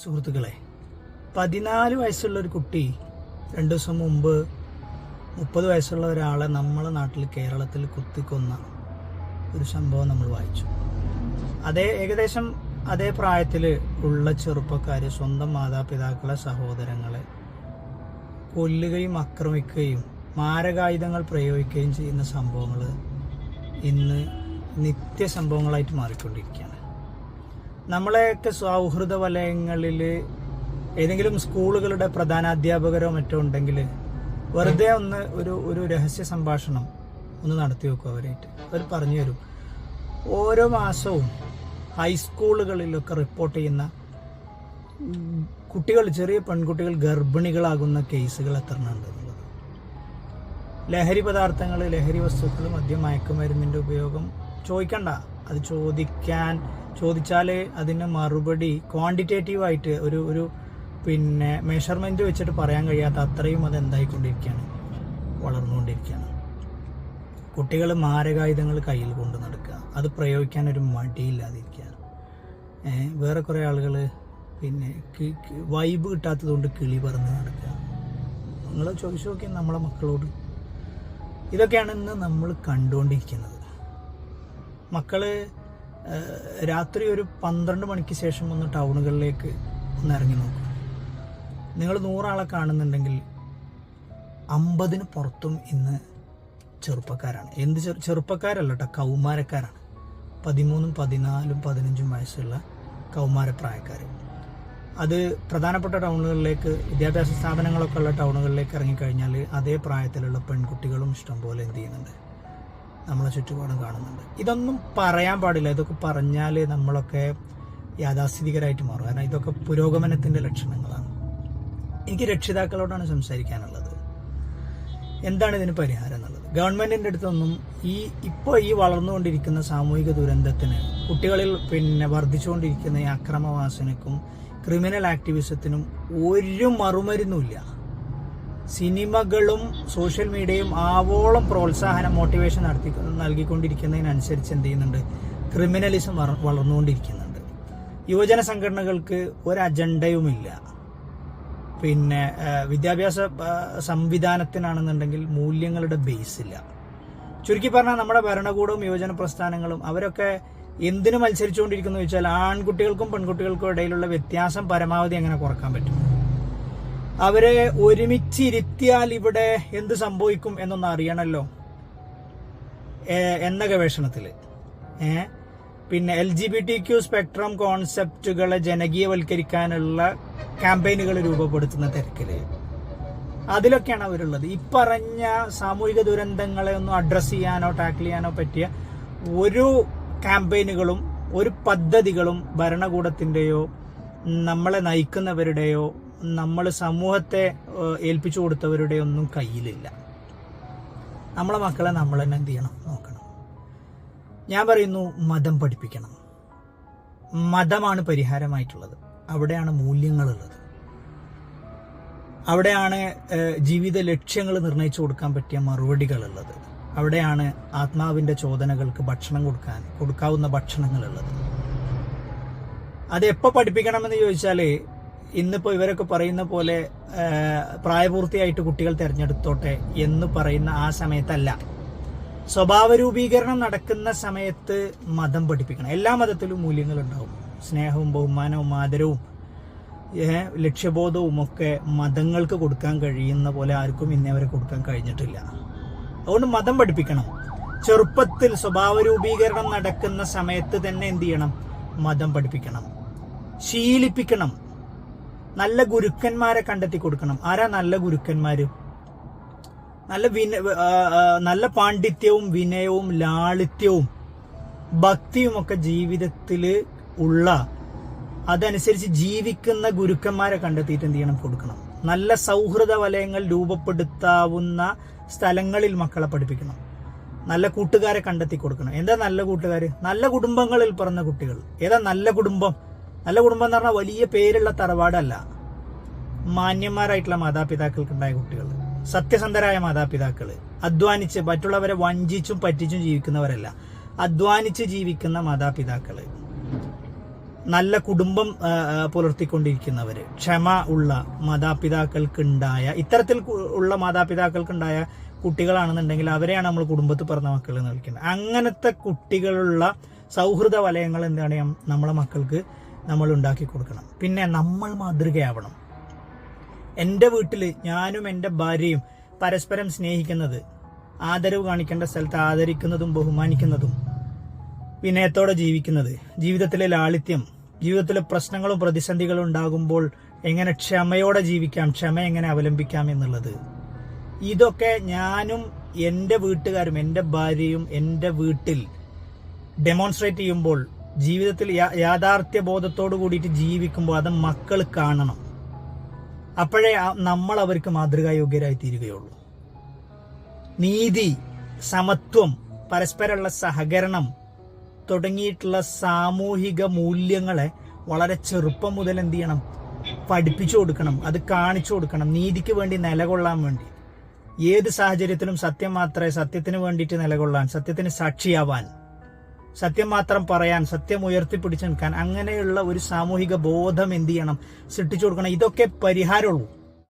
സുഹൃത്തുക്കളെ പതിനാല് വയസ്സുള്ള ഒരു കുട്ടി രണ്ട് ദിവസം മുമ്പ് മുപ്പത് വയസ്സുള്ള ഒരാളെ നമ്മളെ നാട്ടിൽ കേരളത്തിൽ കുത്തിക്കൊന്ന ഒരു സംഭവം നമ്മൾ വായിച്ചു. അതേ ഏകദേശം അതേ പ്രായത്തിൽ ഉള്ള ചെറുപ്പക്കാർ സ്വന്തം മാതാപിതാക്കളെ സഹോദരങ്ങളെ കൊല്ലുകയും ആക്രമിക്കുകയും മാരകായുധങ്ങൾ പ്രയോഗിക്കുകയും ചെയ്യുന്ന സംഭവങ്ങൾ ഇന്ന് നിത്യ സംഭവങ്ങളായിട്ട് മാറിക്കൊണ്ടിരിക്കുകയാണ്. നമ്മളെയൊക്കെ സൗഹൃദ വലയങ്ങളിൽ ഏതെങ്കിലും സ്കൂളുകളുടെ പ്രധാനാധ്യാപകരോ മറ്റോ ഉണ്ടെങ്കിൽ വെറുതെ ഒന്ന് ഒരു ഒരു രഹസ്യ സംഭാഷണം ഒന്ന് നടത്തി വെക്കും അവരായിട്ട്. അവർ പറഞ്ഞു തരും. ഓരോ മാസവും ഹൈസ്കൂളുകളിലൊക്കെ റിപ്പോർട്ട് ചെയ്യുന്ന കുട്ടികൾ ചെറിയ പെൺകുട്ടികൾ ഗർഭിണികളാകുന്ന കേസുകൾ എത്ര എന്നുള്ളത്. ലഹരി പദാർത്ഥങ്ങൾ ലഹരി വസ്തുക്കൾ മദ്യം മയക്കുമരുന്നിന്റെ ഉപയോഗം ചോദിക്കണ്ട. അത് ചോദിക്കാൻ ചോദിച്ചാൽ അതിന് മറുപടി ക്വാണ്ടിറ്റേറ്റീവ് ആയിട്ട് ഒരു ഒരു പിന്നെ മെഷർമെന്റ് വെച്ചിട്ട് പറയാൻ കഴിയാത്ത അത്രയും അത് എന്തായിക്കൊണ്ടിരിക്കുകയാണ്. വളർന്നുകൊണ്ടിരിക്കുകയാണ്. കുട്ടികൾ മാരകായുധങ്ങൾ കയ്യിൽ കൊണ്ട് നടക്കുക. അത് പ്രയോഗിക്കാൻ ഒരു മടിയില്ലാതിരിക്കുക വേറെ കുറേ ആളുകൾ പിന്നെ വൈബ് കിട്ടാത്തത് കൊണ്ട് കിളി പറന്ന് നടക്കുക. നിങ്ങൾ ചോദിച്ചു നോക്കിയാൽ നമ്മളെ മക്കളോട്. ഇതൊക്കെയാണ് ഇന്ന് നമ്മൾ കണ്ടുകൊണ്ടിരിക്കുന്നത്. മക്കൾ രാത്രി ഒരു പന്ത്രണ്ട് മണിക്ക് ശേഷം ഒന്ന് ടൗണുകളിലേക്ക് ഒന്ന് ഇറങ്ങി നോക്കും. നിങ്ങൾ നൂറാളെ കാണുന്നുണ്ടെങ്കിൽ അമ്പതിന് പുറത്തും ഇന്ന് ചെറുപ്പക്കാരാണ്. എന്ത് ചെറു ചെറുപ്പക്കാരല്ല കേട്ടോ കൗമാരക്കാരാണ്. പതിമൂന്നും പതിനാലും പതിനഞ്ചും വയസ്സുള്ള കൗമാരപ്രായക്കാർ അത് പ്രധാനപ്പെട്ട ടൗണുകളിലേക്ക് വിദ്യാഭ്യാസ സ്ഥാപനങ്ങളൊക്കെ ഉള്ള ടൗണുകളിലേക്ക് ഇറങ്ങിക്കഴിഞ്ഞാൽ അതേ പ്രായത്തിലുള്ള പെൺകുട്ടികളും ഇഷ്ടംപോലെ എന്ത് ചെയ്യുന്നുണ്ട്. നമ്മളെ ചുറ്റുപാടും കാണുന്നുണ്ട്. ഇതൊന്നും പറയാൻ പാടില്ല. ഇതൊക്കെ പറഞ്ഞാൽ നമ്മളൊക്കെ യാഥാസ്ഥിതികരായിട്ട് മാറും. കാരണം ഇതൊക്കെ പുരോഗമനത്തിന്റെ ലക്ഷണങ്ങളാണ്. എനിക്ക് രക്ഷിതാക്കളോടാണ് സംസാരിക്കാനുള്ളത്. എന്താണ് ഇതിന് പരിഹാരം എന്നുള്ളത്? ഗവൺമെന്റിന്റെ അടുത്തൊന്നും ഈ ഇപ്പോൾ ഈ വളർന്നുകൊണ്ടിരിക്കുന്ന സാമൂഹിക ദുരന്തത്തിന് കുട്ടികളിൽ പിന്നെ വർദ്ധിച്ചുകൊണ്ടിരിക്കുന്ന ഈ അക്രമവാസനക്കും ക്രിമിനൽ ആക്ടിവിസത്തിനും ഒരു മറുമരുന്നുമില്ല. സിനിമകളും സോഷ്യൽ മീഡിയയും ആവോളം പ്രോത്സാഹനം മോട്ടിവേഷൻ നടത്തി നൽകിക്കൊണ്ടിരിക്കുന്നതിനനുസരിച്ച് എന്ത് ചെയ്യുന്നുണ്ട്? ക്രിമിനലിസം വളർന്നുകൊണ്ടിരിക്കുന്നുണ്ട്. യുവജന സംഘടനകൾക്ക് ഒരു അജണ്ടയുമില്ല പിന്നെ വിദ്യാഭ്യാസ സംവിധാനത്തിനാണെന്നുണ്ടെങ്കിൽ മൂല്യങ്ങളുടെ ബേസ് ഇല്ല. ചുരുക്കി പറഞ്ഞാൽ നമ്മുടെ ഭരണകൂടവും യുവജന പ്രസ്ഥാനങ്ങളും അവരൊക്കെ എന്തിനു മത്സരിച്ചുകൊണ്ടിരിക്കുന്നു വെച്ചാൽ ആൺകുട്ടികൾക്കും പെൺകുട്ടികൾക്കും ഇടയിലുള്ള വ്യത്യാസം പരമാവധി എങ്ങനെ കുറയ്ക്കാൻ പറ്റും? അവരെ ഒരുമിച്ചിരുത്തിയാൽ ഇവിടെ എന്ത് സംഭവിക്കും എന്നൊന്ന് അറിയണല്ലോ. എന്ന ഗവേഷണത്തിൽ പിന്നെ L G B T Q spectrum കോൺസെപ്റ്റുകളെ ജനകീയവൽക്കരിക്കാനുള്ള ക്യാമ്പയിനുകൾ രൂപപ്പെടുത്തുന്ന തിരക്കിൽ. അതിലൊക്കെയാണ് അവരുള്ളത്. ഈ പറഞ്ഞ സാമൂഹിക ദുരന്തങ്ങളെ ഒന്നും അഡ്രസ്സ് ചെയ്യാനോ ടാക്കിൾ ചെയ്യാനോ പറ്റിയ ഒരു ക്യാമ്പയിനുകളും ഒരു പദ്ധതികളും ഭരണകൂടത്തിന്റെയോ നമ്മളെ നയിക്കുന്നവരുടെയോ നമ്മൾ സമൂഹത്തെ ഏൽപ്പിച്ചു കൊടുത്തവരുടെ ഒന്നും കയ്യിലില്ല. നമ്മളെ മക്കളെ നമ്മൾ തന്നെ എന്ത് ചെയ്യണം? നോക്കണം. ഞാൻ പറയുന്നു മതം പഠിപ്പിക്കണം. മതമാണ് പരിഹാരമായിട്ടുള്ളത്. അവിടെയാണ് മൂല്യങ്ങളുള്ളത്. അവിടെയാണ് ജീവിത ലക്ഷ്യങ്ങൾ നിർണയിച്ചു കൊടുക്കാൻ പറ്റിയ മറുപടികളുള്ളത്. അവിടെയാണ് ആത്മാവിന്റെ ചോദനകൾക്ക് ഭക്ഷണം കൊടുക്കാൻ കൊടുക്കാവുന്ന ഭക്ഷണങ്ങളുള്ളത്. അത് എപ്പോൾ പഠിപ്പിക്കണമെന്ന് ചോദിച്ചാൽ ഇന്നിപ്പോ ഇവരൊക്കെ പറയുന്ന പോലെ പ്രായപൂർത്തിയായിട്ട് കുട്ടികൾ തിരഞ്ഞെടുത്തോട്ടെ എന്ന് പറയുന്ന ആ സമയത്തല്ല. സ്വഭാവ രൂപീകരണം നടക്കുന്ന സമയത്ത് മതം പഠിപ്പിക്കണം. എല്ലാ മതത്തിലും മൂല്യങ്ങൾ ഉണ്ടാവും സ്നേഹവും ബഹുമാനവും ആദരവും ലക്ഷ്യബോധവും ഒക്കെ മതങ്ങൾക്ക് കൊടുക്കാൻ കഴിയുന്ന പോലെ ആർക്കും ഇന്നേ വരെ കൊടുക്കാൻ കഴിഞ്ഞിട്ടില്ല. അതുകൊണ്ട് മതം പഠിപ്പിക്കണം. ചെറുപ്പത്തിൽ സ്വഭാവ രൂപീകരണം നടക്കുന്ന സമയത്ത് തന്നെ എന്ത് ചെയ്യണം? മതം പഠിപ്പിക്കണം. ശീലിപ്പിക്കണം. നല്ല ഗുരുക്കന്മാരെ കണ്ടെത്തി കൊടുക്കണം. ആരാ നല്ല ഗുരുക്കന്മാര്? നല്ല വിന നല്ല പാണ്ഡിത്യവും വിനയവും ലാളിത്യവും ഭക്തിയും ഒക്കെ ജീവിതത്തിൽ ഉള്ള അതനുസരിച്ച് ജീവിക്കുന്ന ഗുരുക്കന്മാരെ കണ്ടെത്തിയിട്ട് എന്ത് ചെയ്യണം? കൊടുക്കണം. നല്ല സൗഹൃദ വലയങ്ങൾ രൂപപ്പെടുത്താവുന്ന സ്ഥലങ്ങളിൽ മക്കളെ പഠിപ്പിക്കണം. നല്ല കൂട്ടുകാരെ കണ്ടെത്തി കൊടുക്കണം. എന്താ നല്ല കൂട്ടുകാര്? നല്ല കുടുംബങ്ങളിൽ പിറന്ന കുട്ടികൾ. ഏതാ നല്ല കുടുംബം? നല്ല കുടുംബം എന്ന് പറഞ്ഞാൽ വലിയ പേരുള്ള തറവാടല്ല. മാന്യന്മാരായിട്ടുള്ള മാതാപിതാക്കൾക്ക് ഉണ്ടായ കുട്ടികൾ സത്യസന്ധരായ മാതാപിതാക്കൾ അധ്വാനിച്ച് മറ്റുള്ളവരെ വഞ്ചിച്ചും പറ്റിച്ചും ജീവിക്കുന്നവരല്ല. അധ്വാനിച്ച് ജീവിക്കുന്ന മാതാപിതാക്കൾ നല്ല കുടുംബം ആ, ക്ഷമ ഉള്ള മാതാപിതാക്കൾക്കുണ്ടായ ഇത്തരത്തിൽ ഉള്ള മാതാപിതാക്കൾക്കുണ്ടായ കുട്ടികളാണെന്നുണ്ടെങ്കിൽ അവരെയാണ് നമ്മൾ കുടുംബത്തിൽ പറഞ്ഞ മക്കൾ എന്ന് വിളിക്കുന്നത്. അങ്ങനത്തെ കുട്ടികളുള്ള സൗഹൃദ വലയങ്ങൾ എന്താണ് നമ്മളെ മക്കൾക്ക് നമ്മൾ ഉണ്ടാക്കി കൊടുക്കണം. പിന്നെ നമ്മൾ മാതൃകയാവണം. എന്റെ വീട്ടിൽ ഞാനും എന്റെ ഭാര്യയും പരസ്പരം സ്നേഹിക്കുന്നത് ആദരവ് കാണിക്കേണ്ട സ്ഥലത്ത് ആദരിക്കുന്നതും ബഹുമാനിക്കുന്നതും വിനയത്തോടെ ജീവിക്കുന്നത് ജീവിതത്തിലെ ലാളിത്യം ജീവിതത്തിലെ പ്രശ്നങ്ങളും പ്രതിസന്ധികളും ഉണ്ടാകുമ്പോൾ എങ്ങനെ ക്ഷമയോടെ ജീവിക്കാം ക്ഷമ എങ്ങനെ അവലംബിക്കാം എന്നുള്ളത്. ഇതൊക്കെ ഞാനും എന്റെ വീട്ടുകാരും എന്റെ ഭാര്യയും എന്റെ വീട്ടിൽ ഡെമോൺസ്ട്രേറ്റ് ചെയ്യുമ്പോൾ ജീവിതത്തിൽ യാഥാർത്ഥ്യ ബോധത്തോടു കൂടിയിട്ട് ജീവിക്കുമ്പോൾ അത് മക്കൾ കാണണം. അപ്പോഴേ നമ്മൾ അവർക്ക് മാതൃകായോഗ്യരായി തീരുകയുള്ളൂ നീതി സമത്വം പരസ്പരമുള്ള സഹകരണം തുടങ്ങിയിട്ടുള്ള സാമൂഹിക മൂല്യങ്ങളെ വളരെ ചെറുപ്പം മുതൽ എന്ത് ചെയ്യണം? പഠിപ്പിച്ചു കൊടുക്കണം. അത് കാണിച്ചു കൊടുക്കണം. നീതിക്ക് വേണ്ടി നിലകൊള്ളാൻ വേണ്ടി. ഏത് സാഹചര്യത്തിലും സത്യം മാത്രമേ സത്യത്തിന് വേണ്ടിയിട്ട് നിലകൊള്ളാൻ സത്യത്തിന് സാക്ഷിയാവാൻ. സത്യം മാത്രം പറയാൻ സത്യം ഉയർത്തിപ്പിടിച്ചു നിൽക്കാൻ അങ്ങനെയുള്ള ഒരു സാമൂഹിക ബോധം എന്ത് ചെയ്യണം? സൃഷ്ടിച്ചു കൊടുക്കണം. ഇതൊക്കെ പരിഹാരമുള്ളൂ.